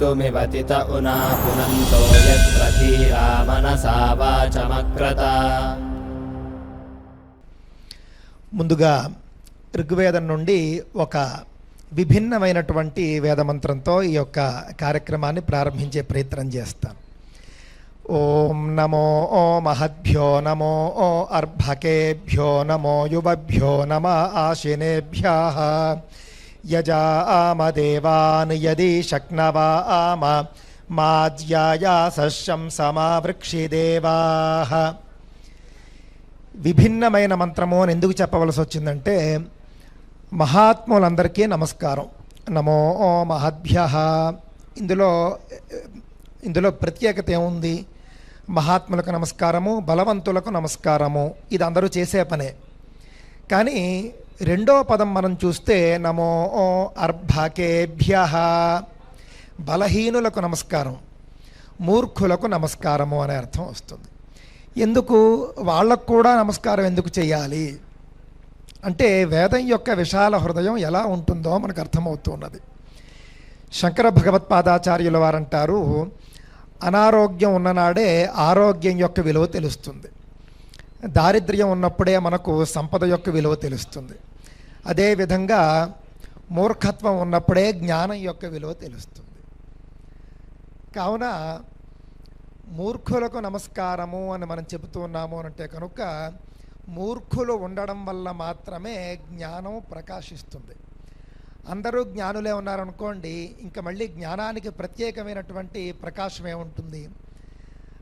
कर्तुमिवतित उना पुनन्तो यत्र धीरा मनसा वाचमक्रता ముందుగా ఋగ్వేదం నుండి ఒక విభిన్నమైనటువంటి వేదమంత్రంతో ఈ యొక్క కార్యక్రమాన్ని ప్రారంభించే ప్రయత్నం చేస్తాను ఓం నమో ఓ మహద్భ్యో నమో ఓ అర్భకేభ్యో నమో యువభ్యో నమ ఆశినేభ్య యజామదేవాన్ యది శక్నవా ఆమ మాధ్యాయాసం సమావృక్షిదేవా విభిన్నమైన మంత్రము అని ఎందుకు చెప్పవలసి వచ్చిందంటే మహాత్ములందరికీ నమస్కారం. నమో ఓ మహద్భ్య ఇందులో ఇందులో ప్రత్యేకత ఏముంది? మహాత్ములకు నమస్కారము బలవంతులకు నమస్కారము ఇది అందరూ చేసే పనే. కానీ రెండో పదం మనం చూస్తే నమో ఓ అర్భకేభ్య. బలహీనులకు నమస్కారం మూర్ఖులకు నమస్కారము అనే అర్థం వస్తుంది. ఎందుకు? వాళ్ళకు కూడా నమస్కారం ఎందుకు చేయాలి? అంటే వేదం యొక్క విశాల హృదయం ఎలా ఉంటుందో మనకు అర్థమవుతున్నది. శంకర భగవత్పాదాచార్యుల వారంటారు అనారోగ్యం ఉన్ననాడే ఆరోగ్యం యొక్క విలువ తెలుస్తుంది. దారిద్ర్యం ఉన్నప్పుడే మనకు సంపద యొక్క విలువ తెలుస్తుంది. అదేవిధంగా మూర్ఖత్వం ఉన్నప్పుడే జ్ఞానం యొక్క విలువ తెలుస్తుంది. కావున మూర్ఖులకు నమస్కారము అని మనం చెబుతూ ఉన్నాము అని అంటే కనుక మూర్ఖులు ఉండడం వల్ల మాత్రమే జ్ఞానం ప్రకాశిస్తుంది. అందరూ జ్ఞానులే ఉన్నారనుకోండి ఇంకా మళ్ళీ జ్ఞానానికి ప్రత్యేకమైనటువంటి ప్రకాశం ఏముంటుంది?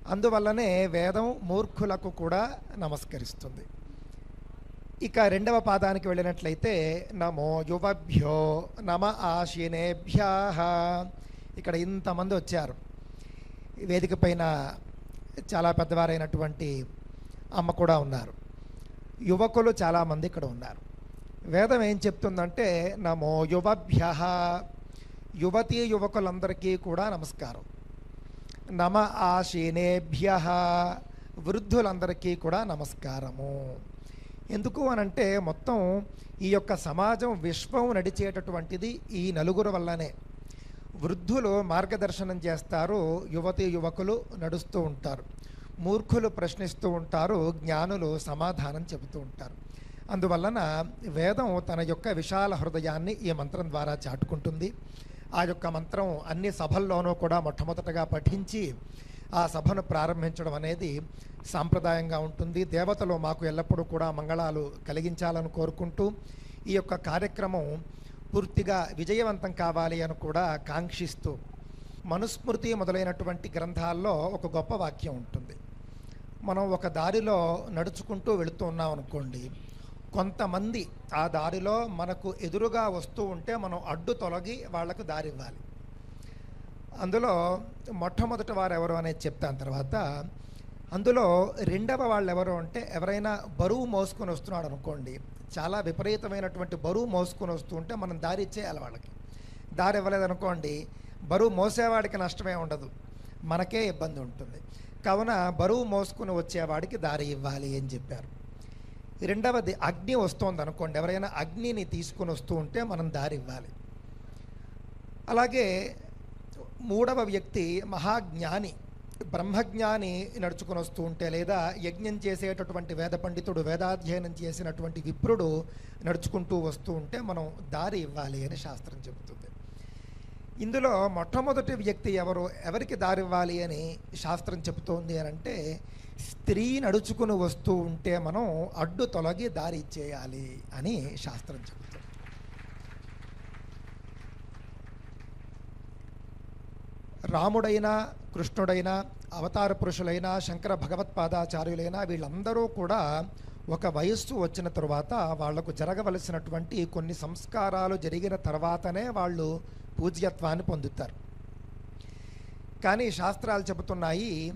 అందువల్లనే వేదం మూర్ఖులకు కూడా నమస్కరిస్తుంది. ఇక రెండవ పాదానికి వెళ్ళినట్లయితే నమో యువభ్యో నమ ఆశినేభ్యా. ఇక్కడ ఇంతమంది వచ్చారు. వేదిక పైన చాలా పెద్దవారైనటువంటి అమ్మ కూడా ఉన్నారు. యువకులు చాలామంది ఇక్కడ ఉన్నారు. వేదం ఏం చెప్తుందంటే నమో యువభ్య. యువతీ యువకులందరికీ కూడా నమస్కారం. నమ ఆశీనేభ్య. వృద్ధులందరికీ కూడా నమస్కారము. ఎందుకు అనంటే మొత్తం ఈ యొక్క సమాజం విశ్వం నడిచేటటువంటిది ఈ నలుగురు వల్లనే. వృద్ధులు మార్గదర్శనం చేస్తారు యువతి యువకులు నడుస్తూ ఉంటారు. మూర్ఖులు ప్రశ్నిస్తూ ఉంటారు జ్ఞానులు సమాధానం చెబుతూ ఉంటారు. అందువలన వేదం తన యొక్క విశాల హృదయాన్ని ఈ మంత్రం ద్వారా చాటుకుంటుంది. ఆ యొక్క మంత్రం అన్ని సభల్లోనూ కూడా మొట్టమొదటగా పఠించి ఆ సభను ప్రారంభించడం అనేది సాంప్రదాయంగా ఉంటుంది. దేవతలు మాకు ఎల్లప్పుడూ కూడా మంగళాలు కలిగించాలని కోరుకుంటూ ఈ యొక్క కార్యక్రమం పూర్తిగా విజయవంతం కావాలి అని కూడా కాంక్షిస్తూ మనుస్మృతి మొదలైనటువంటి గ్రంథాల్లో ఒక గొప్ప వాక్యం ఉంటుంది. మనం ఒక దారిలో నడుచుకుంటూ వెళుతూ ఉన్నాం అనుకోండి కొంతమంది ఆ దారిలో మనకు ఎదురుగా వస్తూ ఉంటే మనం అడ్డు తొలగి వాళ్ళకు దారి ఇవ్వాలి. అందులో మొట్టమొదటి వారు ఎవరు అనేది చెప్తాను తర్వాత అందులో రెండవ వాళ్ళు ఎవరు అంటే ఎవరైనా బరువు మోసుకొని వస్తున్నాడు అనుకోండి చాలా విపరీతమైనటువంటి బరువు మోసుకొని వస్తూ ఉంటే మనం దారి ఇచ్చేయాలి వాళ్ళకి. దారి ఇవ్వలేదనుకోండి బరువు మోసేవాడికి నష్టమే ఉండదు మనకే ఇబ్బంది ఉంటుంది. కావున బరువు మోసుకుని వచ్చేవాడికి దారి ఇవ్వాలి అని చెప్పారు. రెండవది అగ్ని వస్తుంది అనుకోండి ఎవరైనా అగ్నిని తీసుకుని వస్తూ ఉంటే మనం దారి ఇవ్వాలి. అలాగే మూడవ వ్యక్తి మహాజ్ఞాని. బ్రహ్మజ్ఞాని నడుచుకుని వస్తూ ఉంటే లేదా యజ్ఞం చేసేటటువంటి వేద పండితుడు వేదాధ్యయనం చేసినటువంటి విప్రుడు నడుచుకుంటూ వస్తూ ఉంటే మనం దారి ఇవ్వాలి అని శాస్త్రం చెబుతుంది. ఇందులో మొట్టమొదటి వ్యక్తి ఎవరు ఎవరికి దారి ఇవ్వాలి అని శాస్త్రం చెబుతోంది అని అంటే స్త్రీ నడుచుకుని వస్తూ ఉంటే మనం అడ్డు తొలగి దారి ఇచ్చేయాలి అని శాస్త్రం చెబుతుంది. రాముడైనా కృష్ణుడైనా అవతార పురుషులైనా శంకర భగవత్పాదాచార్యులైనా వీళ్ళందరూ కూడా ఒక వయస్సు వచ్చిన తరువాత వాళ్ళకు జరగవలసినటువంటి కొన్ని సంస్కారాలు జరిగిన తర్వాతనే వాళ్ళు పూజ్యత్వాన్ని పొందుతారు. కానీ శాస్త్రాలు చెబుతున్నాయి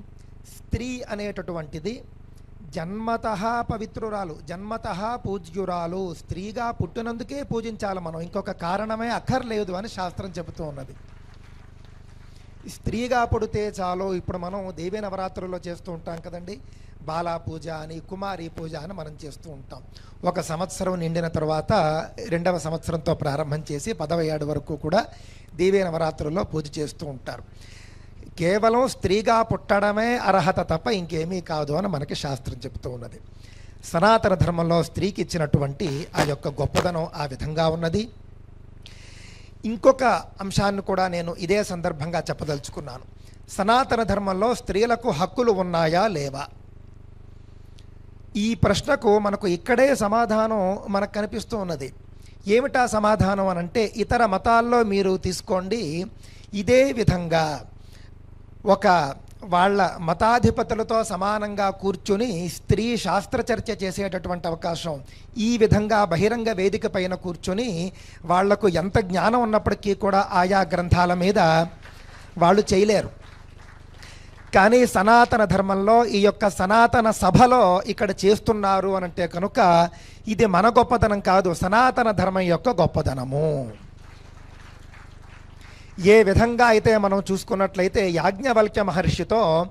స్త్రీ అనేటటువంటిది జన్మత పవిత్రురాలు జన్మత పూజ్యురాలు స్త్రీగా పుట్టినందుకే పూజించాలి మనం. ఇంకొక కారణమే అక్కర్లేదు అని శాస్త్రం చెబుతూ ఉన్నది. స్త్రీగా పుడితే చాలు. ఇప్పుడు మనం దేవీ నవరాత్రుల్లో చేస్తూ ఉంటాం కదండి. బాలా పూజ అని కుమారి పూజ అని మనం చేస్తూ ఉంటాం. ఒక సంవత్సరం నిండిన తర్వాత రెండవ సంవత్సరంతో ప్రారంభం చేసి పదవ ఏడు వరకు కూడా దేవీ నవరాత్రుల్లో పూజ చేస్తూ ఉంటారు. కేవలం స్త్రీగా పుట్టడమే అర్హత తప్ప ఇంకేమీ కాదు అని మనకి శాస్త్రం చెప్తూ ఉన్నది. సనాతన ధర్మంలో స్త్రీకి ఇచ్చినటువంటి ఆ యొక్క గొప్పదనం ఆ విధంగా ఉన్నది. ఇంకొక అంశాన్ని కూడా నేను ఇదే సందర్భంగా చెప్పదలుచుకున్నాను. సనాతన ధర్మంలో స్త్రీలకు హక్కులు ఉన్నాయా లేవా? ఈ ప్రశ్నకు మనకు ఇక్కడే సమాధానం మనకు కనిపిస్తూ ఉన్నది. ఏమిటా సమాధానం అని అంటే ఇతర మతాల్లో మీరు తీసుకోండి ఇదే విధంగా ఒక వాళ్ళ మతాధిపతులతో సమానంగా కూర్చుని స్త్రీ శాస్త్రచర్చ చేసేటటువంటి అవకాశం ఈ విధంగా బహిరంగ వేదిక పైన కూర్చొని వాళ్ళకు ఎంత జ్ఞానం ఉన్నప్పటికీ కూడా ఆయా గ్రంథాల మీద వాళ్ళు చేయలేరు. కానీ సనాతన ధర్మంలో ఈ యొక్క సనాతన సభలో ఇక్కడ చేస్తున్నారు అనంటే కనుక ఇది మన గొప్పతనం కాదు సనాతన ధర్మం యొక్క గొప్పదనము. ఏ విధంగా అయితే మనం చూసుకున్నట్లయితే యాజ్ఞవల్క్య మహర్షితో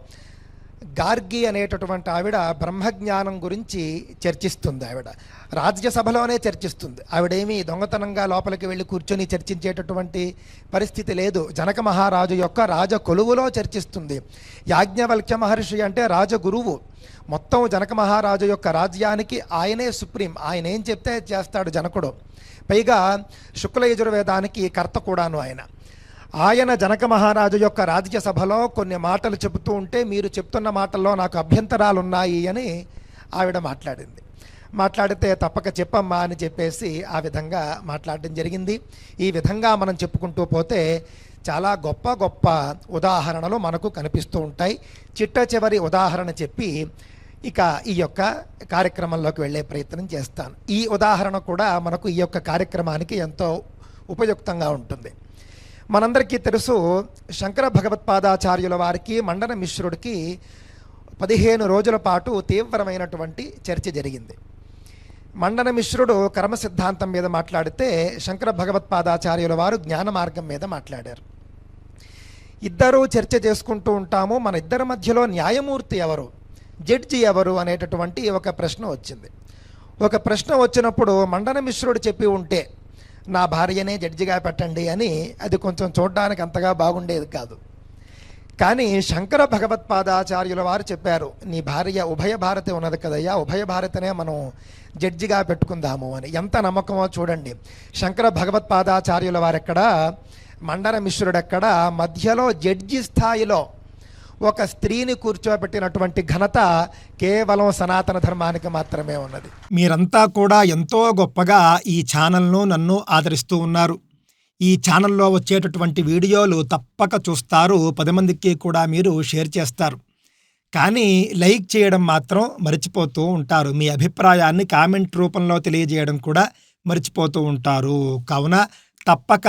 గార్గి అనేటటువంటి ఆవిడ బ్రహ్మజ్ఞానం గురించి చర్చిస్తుంది ఆవిడ. రాజ్యసభలోనే చర్చిస్తుంది. ఆవిడేమీ దొంగతనంగా లోపలికి వెళ్ళి కూర్చొని చర్చించేటటువంటి పరిస్థితి లేదు. జనక మహారాజు యొక్క రాజ కొలువులో చర్చిస్తుంది. యాజ్ఞవల్క్య మహర్షి అంటే రాజగురువు. మొత్తం జనక మహారాజు యొక్క రాజ్యానికి ఆయనే సుప్రీం. ఆయన ఏం చెప్తే చేస్తాడు జనకుడు. పైగా శుక్ల యజుర్వేదానికి కర్త కూడాను ఆయన. ఆయన జనక మహారాజు యొక్క రాజ్యసభలో కొన్ని మాటలు చెబుతూ ఉంటే మీరు చెప్తున్న మాటల్లో నాకు అభ్యంతరాలు ఉన్నాయి అని ఆవిడ మాట్లాడింది. మాట్లాడితే తప్పక చెప్పమ్మా అని చెప్పేసి ఆ విధంగా మాట్లాడడం జరిగింది. ఈ విధంగా మనం చెప్పుకుంటూ పోతే చాలా గొప్ప గొప్ప ఉదాహరణలు మనకు కనిపిస్తూ ఉంటాయి. చిట్ట చివరి ఉదాహరణ చెప్పి ఇక ఈ యొక్క కార్యక్రమంలోకి వెళ్ళే ప్రయత్నం చేస్తాను. ఈ ఉదాహరణ కూడా మనకు ఈ యొక్క కార్యక్రమానికి ఎంతో ఉపయుక్తంగా ఉంటుంది. మనందరికీ తెలుసు శంకర భగవత్పాదాచార్యుల వారికి మండన మిశ్రుడికి పదిహేను రోజుల పాటు తీవ్రమైనటువంటి చర్చ జరిగింది. మండన మిశ్రుడు కర్మ సిద్ధాంతం మీద మాట్లాడితే శంకర భగవత్పాదాచార్యుల వారు జ్ఞాన మార్గం మీద మాట్లాడారు. ఇద్దరూ చర్చ చేసుకుంటూ ఉంటాము. మన ఇద్దరి మధ్యలో న్యాయమూర్తి ఎవరు జడ్జి ఎవరు అనేటటువంటి ఒక ప్రశ్న వచ్చింది. ఒక ప్రశ్న వచ్చినప్పుడు మండన మిశ్రుడు చెప్పి ఉంటే నా భార్యనే జడ్జిగా పెట్టండి అని అది కొంచెం చూడడానికి అంతగా బాగుండేది కాదు. కానీ శంకర భగవత్పాదాచార్యుల వారు చెప్పారు నీ భార్య ఉభయ భారతి ఉన్నది కదయ్యా ఉభయ భారతనే మనం జడ్జిగా పెట్టుకుందాము అని. ఎంత నమ్మకమో చూడండి. శంకర భగవత్పాదాచార్యుల వారెక్కడ? మండన మిశ్రుడెక్కడ? మధ్యలో జడ్జి స్థాయిలో ఒక స్త్రీని కూర్చోబెట్టినటువంటి ఘనత కేవలం సనాతన ధర్మానికి మాత్రమే ఉన్నది. మీరంతా కూడా ఎంతో గొప్పగా ఈ ఛానల్ను నన్ను ఆదరిస్తూ ఉన్నారు. ఈ ఛానల్లో వచ్చేటటువంటి వీడియోలు తప్పక చూస్తారు. పది మందికి కూడా మీరు షేర్ చేస్తారు. కానీ లైక్ చేయడం మాత్రం మర్చిపోతూ ఉంటారు. మీ అభిప్రాయాన్ని కామెంట్ రూపంలో తెలియజేయడం కూడా మర్చిపోతూ ఉంటారు. కావున తప్పక